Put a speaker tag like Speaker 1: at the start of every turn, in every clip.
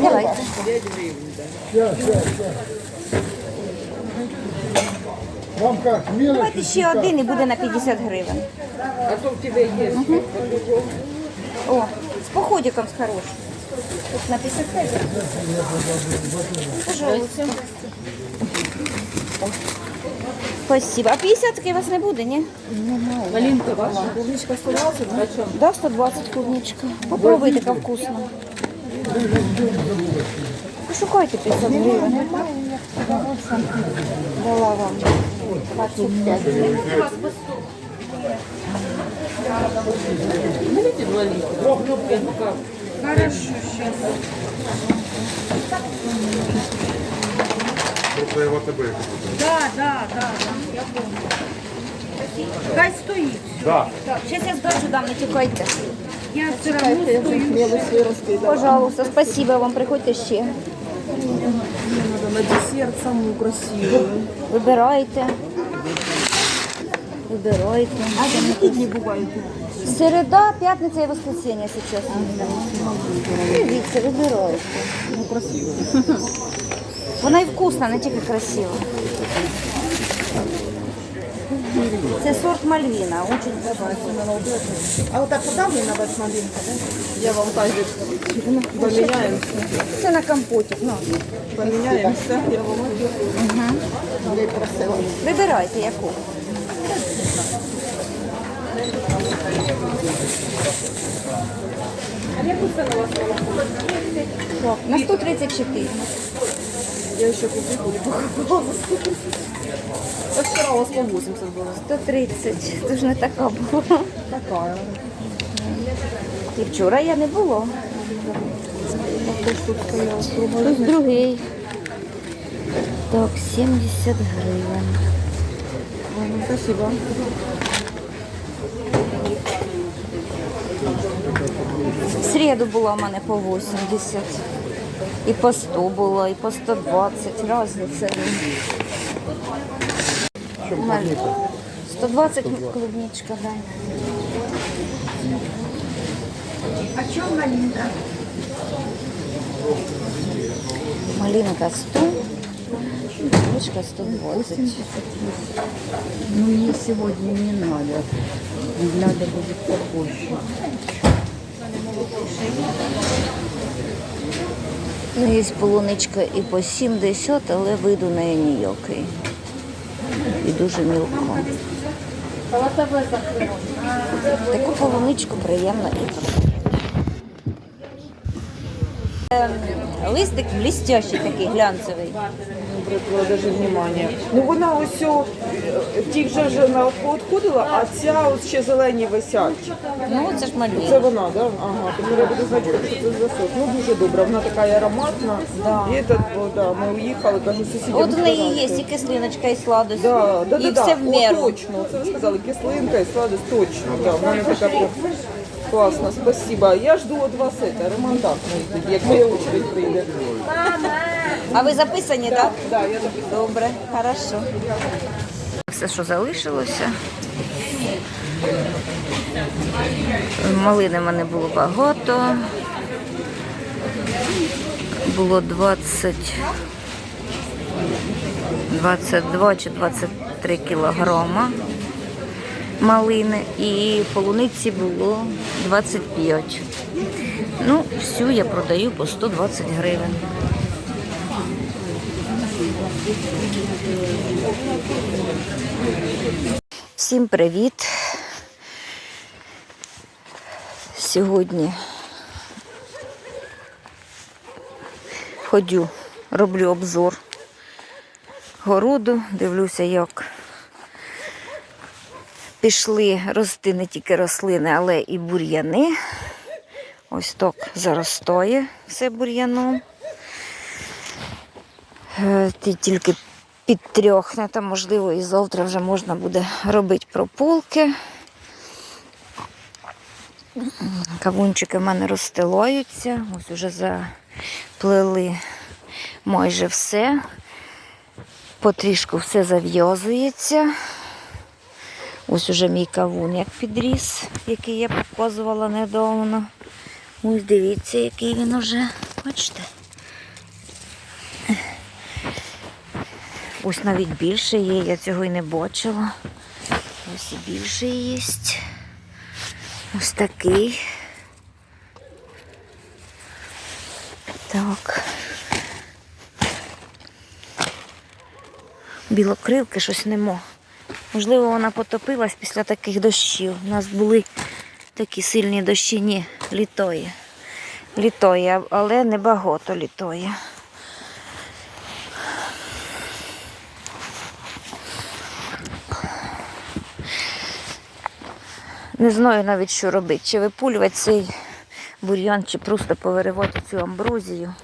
Speaker 1: Давайте.
Speaker 2: Вам как, мелочь?
Speaker 1: Давайте ще один і буде на 50 гривень.
Speaker 3: А то в тебе є.
Speaker 1: О, з походиком з хорошим. Тут на 55. Пожалуйста. Спасибо. А 50 у вас не буде, ні?
Speaker 3: Малинка ваша. Клубничка 120, да?
Speaker 1: Да, 120 клубничка. Попробуйте, как вкусно. Пошукайте 50 гривень. Дала вам 25 гривень.
Speaker 3: Берите 2 литра.
Speaker 2: Це в АТБ.
Speaker 4: Да, да, да, да, я помню. Хай стоїть.
Speaker 1: Зараз я здачу дам, не тікайте.
Speaker 4: Я все одно стою.
Speaker 1: Пожалуйста, спасибо вам, приходьте ще.
Speaker 3: На десерт самую красивую.
Speaker 1: Вибирайте. Вибирайте.
Speaker 3: А какие дни бывают?
Speaker 1: Середа, п'ятниця і воскресенье сейчас. Дивіться, вибирайте.
Speaker 3: Ну, красиво.
Speaker 1: Вона і вкусна, не тільки красива. Це сорт Мальвіна, очень
Speaker 3: А вот так подавлена вот малинка, да? Я вам тазик поменяемся.
Speaker 1: Це на компотик. Ну.
Speaker 3: Поменяемся. Я вам
Speaker 1: Вибирайте яку. На 134.
Speaker 3: Я еще куплю. Так вчера у вас по 80 было.
Speaker 1: 130. Це ж не така була.
Speaker 3: Такая.
Speaker 1: І вчора я не було.
Speaker 3: Тут.
Speaker 1: Другий. Так, 70 гривень.
Speaker 3: Ну, Спасибо.
Speaker 1: В середу була в мене по 80. І по 100 було, і по 120. Разні ціни. Маль- 120 клубничка, да.
Speaker 4: А чому малинка?
Speaker 1: Малинка 100, клубничка 120.
Speaker 5: Ну, мне сегодня не надо. Надо будет попозже.
Speaker 1: Ну, є полуничка і по 70, але виду неї ніякий. І дуже мілко. Таку полуничку приємно і Листик блістящий такий, глянцевий.
Speaker 3: даже внимание. Ну вона ось ті вже вже на відходила, а ця от ще зелені висять.
Speaker 1: Ну, це ж
Speaker 3: Це
Speaker 1: мальвіна.
Speaker 3: вона, да? Ага, тепер я буду знати, що це за сорт. Ну дуже добра, вона така і ароматна.
Speaker 1: Да.
Speaker 3: І этот, о, да, ми уїхали, кажу, сусідям.
Speaker 1: От у неї є і кислиночка, і сладость.
Speaker 3: Да, да,
Speaker 1: і
Speaker 3: да,
Speaker 1: все
Speaker 3: да.
Speaker 1: в меру.
Speaker 3: О, точно, це ви сказали, кислинка і сладость, точно. Да, в мене така прям класно, спасибо. Я жду от вас это, ремонтантний, як моя очередь прийде.
Speaker 1: А ви записані, так?
Speaker 3: Да, я записала.
Speaker 1: Добре, хорошо. Все, що залишилося. Малини в мене було багато. Було 20, 22 чи 23 кілограма малини і полуниці було 25. Ну, всю я продаю по 120 гривень. Всім привіт! Сьогодні ходю, роблю обзор городу, дивлюся, як пішли рости не тільки рослини, але і бур'яни. Ось так заростає все бур'яном. Е, Ті тільки підтрьохне, там, можливо, і завтра вже можна буде робити прополки. Кавунчики в мене розстилаються. Ось вже заплели майже все. Потрішку все зав'язується. Ось уже мій кавун як підріс, який я показувала недавно. Ось дивіться, який він уже. Бачите? Ось навіть більше є, я цього і не бачила. Ось і більше є. Ось такий. Так. Білокрилки щось нема. Можливо, вона потопилась після таких дощів. У нас були такі сильні дощі, ні, літої. Літої, але не багато літої. Не знаю навіть, що робити. Чи випулювати цей бур'ян, чи просто повиривати цю амброзію.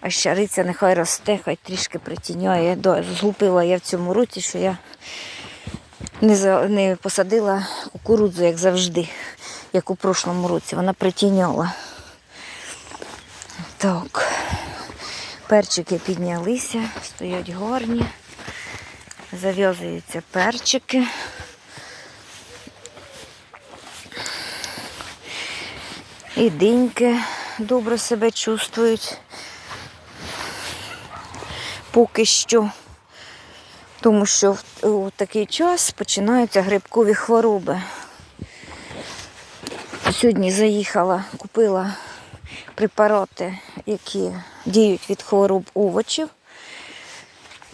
Speaker 1: А щариця нехай росте, хай трішки притіняє. Да, Злупила я в цьому році, що я не, за, не посадила кукурудзу, як завжди, як у прошлому році. Вона притіняла. Так. Перчики піднялися, стоять гарні. Зав'язуються перчики. І диньки добре себе чувствують. Поки що. Тому що у такий час починаються грибкові хвороби. Сьогодні заїхала, купила препарати, які діють від хвороб овочів.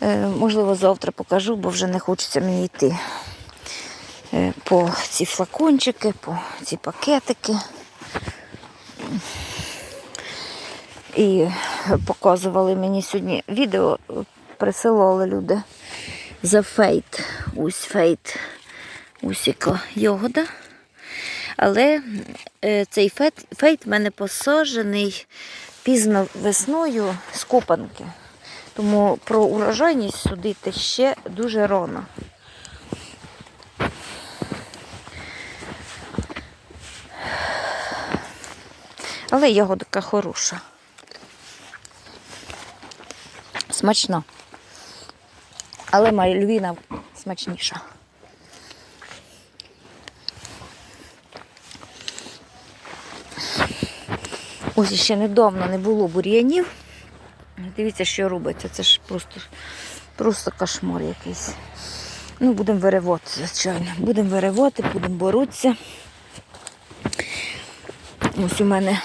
Speaker 1: Е, можливо, завтра покажу, бо вже не хочеться мені йти е, по ці флакончики, по ці пакетики. І показували мені сьогодні відео, присилали люди за фейт. Ось фейт, ось яка йогода. Але е, цей фейт, фейт в мене посаджений пізно весною з копанки. Тому про урожайність судити ще дуже рано. Але ягодка хороша. Смачна. Але мальвіна смачніша. Ось ще недавно не було бур'янів. Дивіться, що робиться. Це ж просто, просто кошмар якийсь. Ну, будемо виривати, звичайно. Будемо виривати, будемо боротися. Ось у мене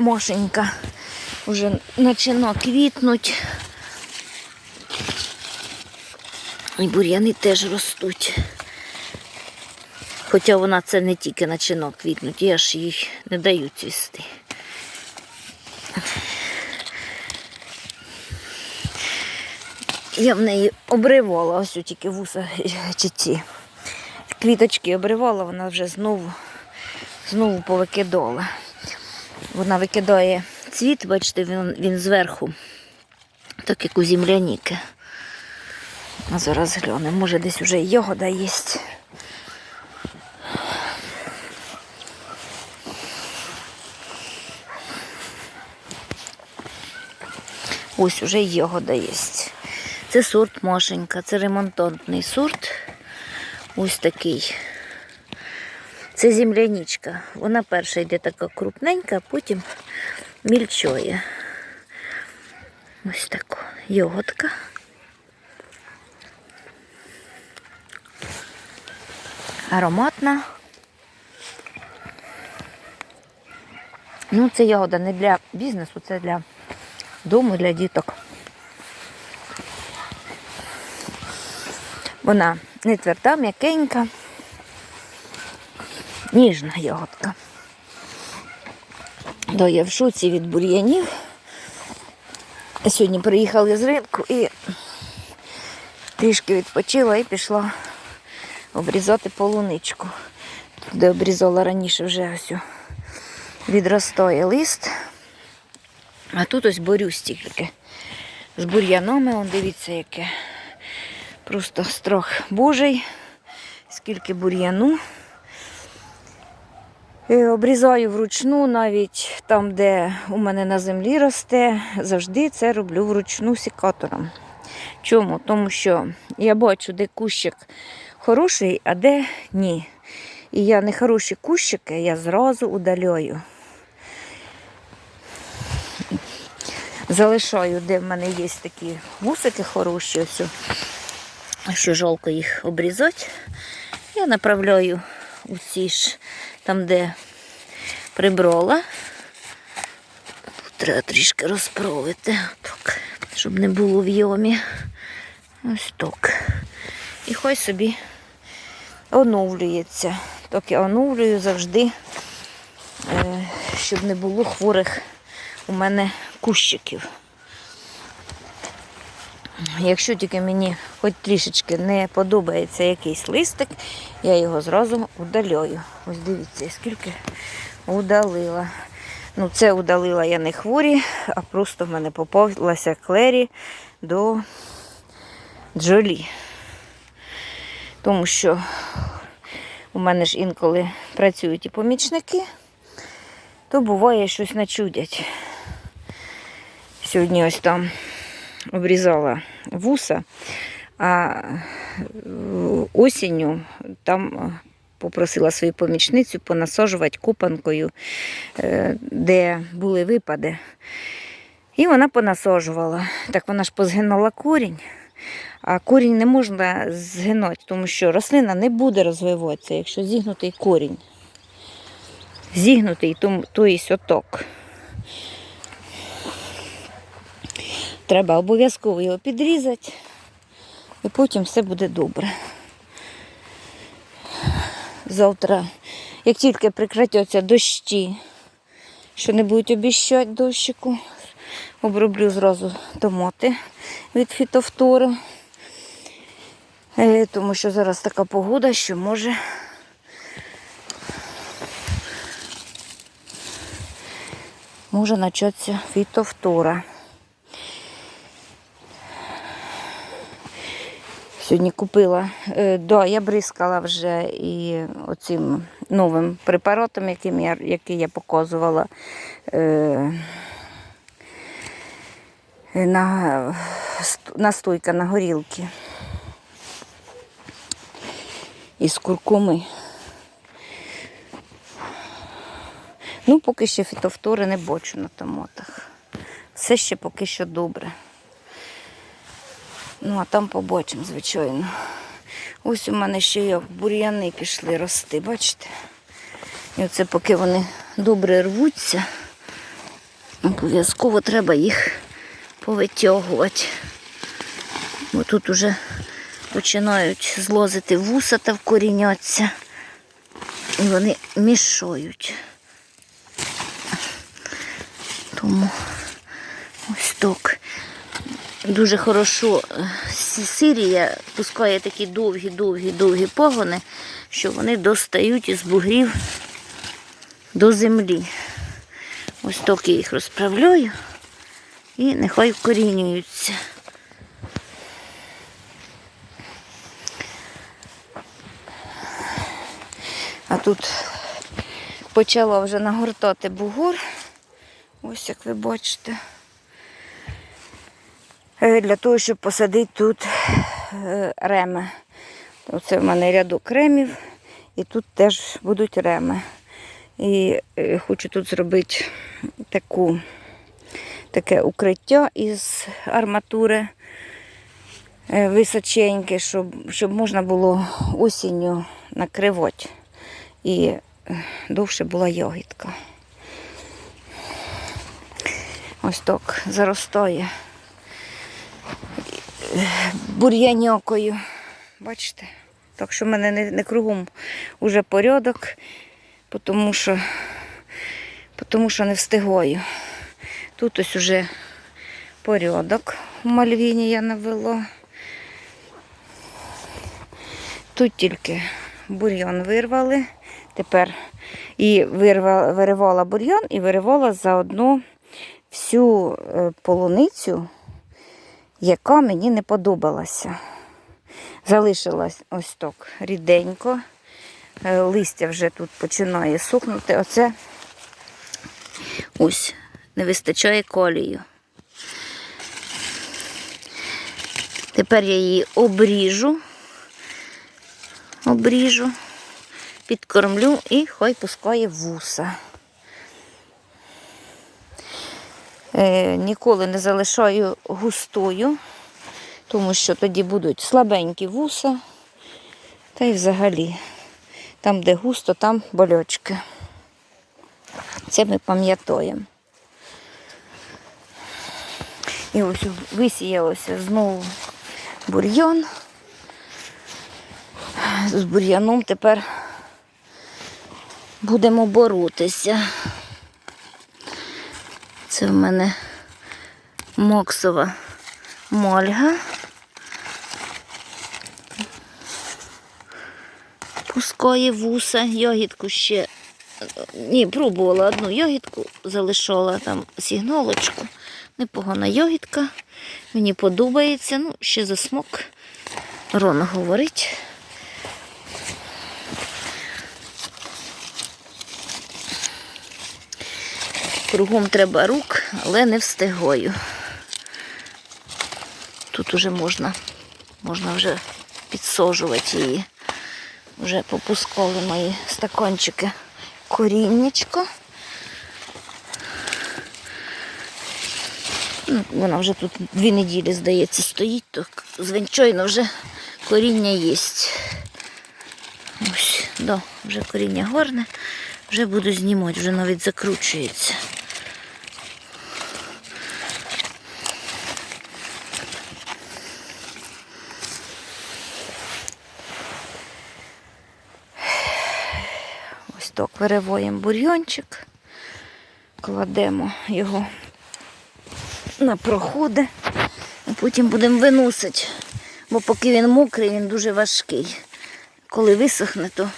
Speaker 1: Мошенька вже почина квітнуть. І бур'яни теж ростуть. Хоча вона це не тільки починок квітнуть, я ж їх не даю цвісти. Я в неї обривала, ось тільки вуса чи ці квіточки обривала, вона вже знову, знову повикидала. Вона викидає цвіт, бачите, він, він зверху, так як у земляніки. А зараз глянемо, може десь вже і ягода є. Ось уже ягода є. Це сорт Машенька, це ремонтантний сорт. Ось такий. Це земляничка. Вона перша йде така крупненька, а потім мільчоє. Ось така йоготка. Ароматна. Ну, це ягода не для бізнесу, це для дому, для діток. Вона не тверда, м'якенька, ніжна ягодка. Да, я в шоці від бур'янів. Сьогодні приїхали з ринку і трішки відпочила і пішла обрізати полуничку. Де обрізала раніше вже ось відростає лист. А тут ось борюсь тільки з бур'янами. Он дивіться, яке просто страх божий, скільки бур'яну. Е, Обрізаю вручну, навіть там, де у мене на землі росте, завжди це роблю вручну сікатором. Чому? Тому що я бачу, де кущик хороший, а де ні. І я не хороші кущики, я зразу удаляю. Залишаю, де в мене є такі вусики хороші, ось, що жалко їх обрізати. Я направляю у ці ж, там, де приброла. Тут треба трішки розправити, так, щоб не було в йомі. Ось так. І хай собі оновлюється. Так я оновлюю завжди, е, щоб не було хворих у мене кущиків. Якщо тільки мені хоч трішечки не подобається якийсь листик, я його зразу удаляю. Ось дивіться, скільки удалила. Ну, це удалила я не хворі, а просто в мене попалася клері до джолі. Тому що у мене ж інколи працюють і помічники, то буває щось начудять. Сьогодні ось там обрізала вуса, а е, осінню там е, попросила свою помічницю понасаджувати копанкою, е, де були випади. І вона понасаджувала. Так вона ж позгинала корінь. А корінь не можна згинати, тому що рослина не буде розвиватися, якщо зігнутий корінь. Зігнутий, то, то є оток. Треба обов'язково його підрізати, і потім все буде добре. Завтра, як тільки прекратяться дощі, що не будуть обіщати дощику, оброблю зразу томати від фітофтору. Е, Тому що зараз така погода, що може може початися фітофтора. Сьогодні купила, е, да, я бризкала вже і оцим новим препаратом, яким я, який я показувала е, на, настойка на горілки із куркуми. Ну, поки ще фітофтори не бачу на томатах. Все ще поки що добре. Ну, а там побачимо, звичайно. Ось у мене ще як бур'яни пішли рости, бачите? І оце поки вони добре рвуться, обов'язково треба їх повитягувати. Бо тут уже починають злозити вуса та вкоріняться. І вони мішають. Тому ось так. Дуже хорошо е, сирія пускає такі довгі-довгі-довгі погони, що вони достають із бугрів до землі. Ось так я їх розправляю і нехай вкорінюються. А тут почала вже нагортати бугор. Ось як ви бачите. Е, Для того, щоб посадити тут е, реми. Оце в мене рядок ремів, і тут теж будуть реми. І е, хочу тут зробити таку, таке укриття із арматури височеньке, щоб, щоб можна було осінню накривати. І довше була ягідка. Ось так заростає бур'яньокою. Бачите? Так що в мене не, не кругом уже порядок, тому що, що не встигаю. Тут ось уже порядок у Мальвіні я навела. Тут тільки бур'ян вирвали. Тепер і вирва, виривала бур'ян і виривала заодно всю е, полуницю, яка мені не подобалася. Залишилась ось так ріденько. Е, Листя вже тут починає сухнути. Оце ось не вистачає колію. Тепер я її обріжу обріжу, підкормлю і хай пускає вуса. Е, ніколи не залишаю густою, тому що тоді будуть слабенькі вуса. Та й взагалі, там, де густо, там болячки. Це ми пам'ятаємо. І ось висіялося знову бур'ян. З бур'яном тепер будемо боротися. Це в мене моксова мольга. Пускає вуса, ягідку ще. Ні, пробувала одну ягідку, залишала там сігнолочку. Непогана ягідка. Мені подобається. Ну, ще за смак. Рано говорить. Кругом треба рук, але не встигаю. Тут уже можна, можна вже підсожувати її. Вже попускали мої стаканчики коріннячко. Ну, вона вже тут дві неділі, здається, стоїть, то звичайно вже коріння є. Ось, да, вже коріння гарне, вже буду знімати, вже навіть закручується. Ось так вириваємо бур'йончик, кладемо його на проходи, а потім будемо виносити, бо поки він мокрий, він дуже важкий. Коли висохне, то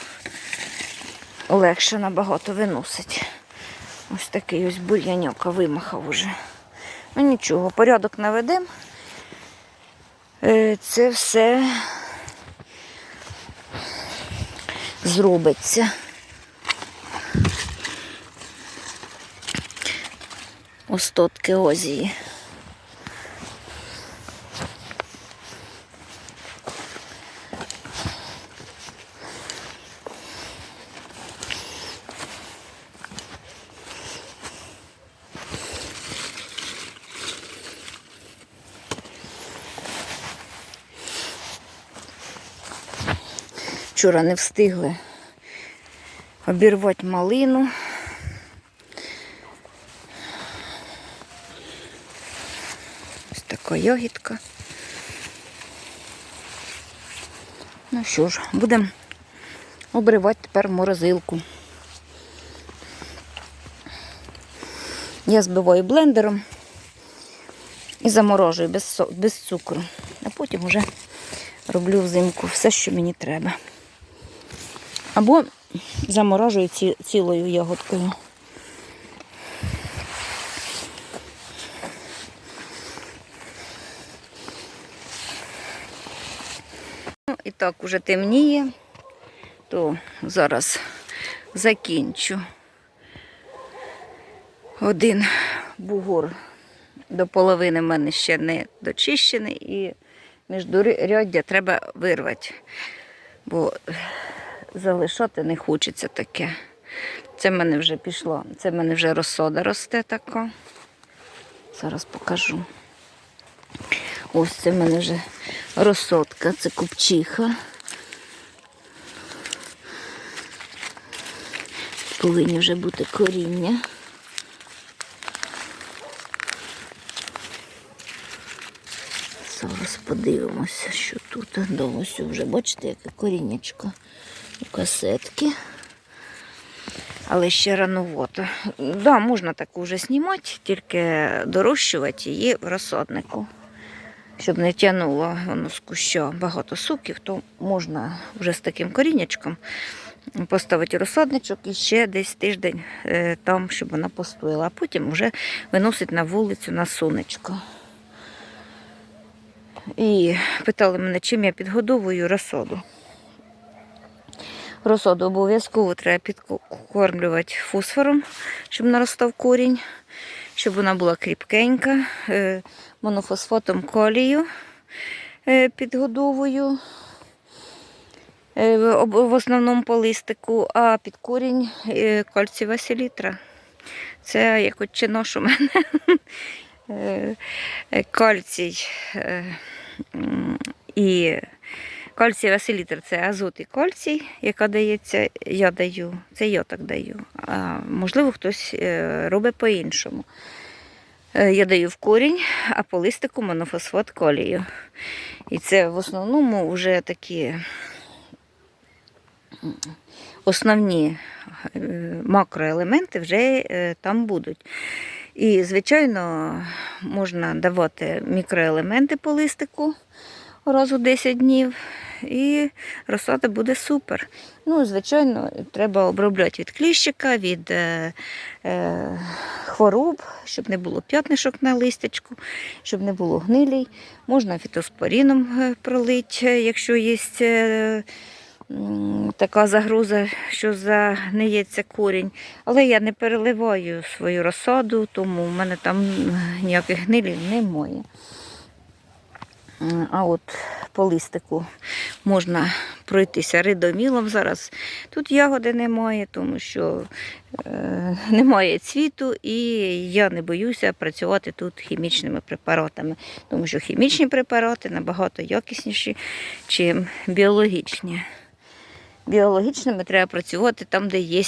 Speaker 1: легше набагато виносить. Ось такий ось бур'яньок вимахав уже. Ну нічого, порядок наведемо. Е, Це все зробиться. Остатки озії. Вчора не встигли обірвати малину. Ось така ягідка. Ну що ж, будемо обривати тепер морозилку. Я збиваю блендером і заморожую без, без цукру. А потім вже роблю взимку все, що мені треба. Або заморожую ці, цілою ягодкою. Ну, і так уже темніє, то зараз закінчу. Один бугор до половини в мене ще не дочищений і міждуряддя треба вирвати, бо залишати не хочеться таке. Це в мене вже пішло, це в мене вже розсода росте така. Зараз покажу. Ось це в мене вже розсодка, це купчиха. Повинні вже бути коріння. Зараз подивимося, що тут. Ось вже бачите, яке коріннячко у касетки. Але ще рановато. Да, можна таку вже знімати, тільки дорощувати її в розсаднику. Щоб не тягнуло воно з куща багато суків, то можна вже з таким коріннячком поставити розсадничок і ще десь тиждень е, там, щоб вона постояла, а потім вже виносить на вулицю на сонечко. І питали мене, чим я підгодовую розсаду. Розсаду обов'язково треба підкормлювати фосфором, щоб наростав корінь, щоб вона була кріпкенька. Е, Монофосфатом калію е, підгодовую. Е, в основному по листику, а під корінь кальцієва селітра. Це як от чинош у мене. Е, Кальцій е, і кальцієва селітра це азот і кальцій, яка дається, я даю. Це я так даю. А можливо, хтось е, робить по-іншому. Я даю в корінь, а по листику монофосфат калію. І це в основному вже такі основні макроелементи вже там будуть. І, звичайно, можна давати мікроелементи по листику раз у 10 днів, і розсада буде супер. Ну, звичайно, треба обробляти від кліщика, від е, е, хвороб, щоб не було п'ятнишок на листячку, щоб не було гнилій. Можна фітоспоріном е, пролити, е, якщо є е, така загроза, що загниється корінь. Але я не переливаю свою розсаду, тому в мене там ніяких гнилів немає. А от по листику можна пройтися ридомілом зараз. Тут ягоди немає, тому що е, немає цвіту, і я не боюся працювати тут хімічними препаратами, тому що хімічні препарати набагато якісніші, ніж біологічні. Біологічними треба працювати там, де є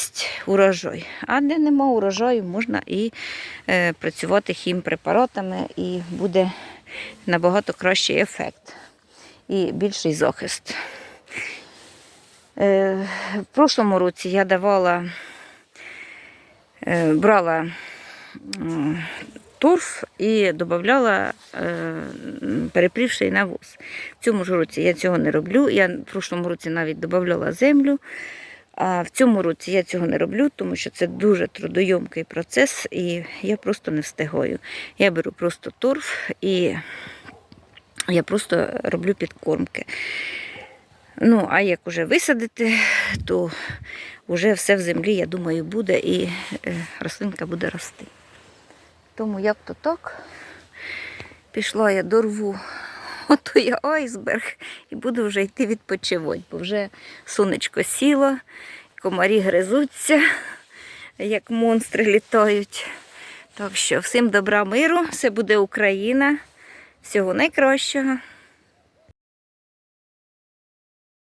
Speaker 1: урожай. А де нема урожаю, можна і е, працювати хімпрепаратами, і буде набагато кращий ефект і більший захист. Е, в прошлому році я давала, е, брала торф і додавала е, перепрівший навоз. В цьому ж році я цього не роблю. Я в прошлому році навіть додавала землю. А в цьому році я цього не роблю, тому що це дуже трудойомкий процес, і я просто не встигаю. Я беру просто торф і я просто роблю підкормки. Ну, а як уже висадити, то вже все в землі, я думаю, буде і е, рослинка буде рости. Тому як то так, пішла я дорву ото я айсберг і буду вже йти відпочивати, бо вже сонечко сіло, комарі гризуться, як монстри літають. Так що всім добра миру, все буде Україна, всього найкращого.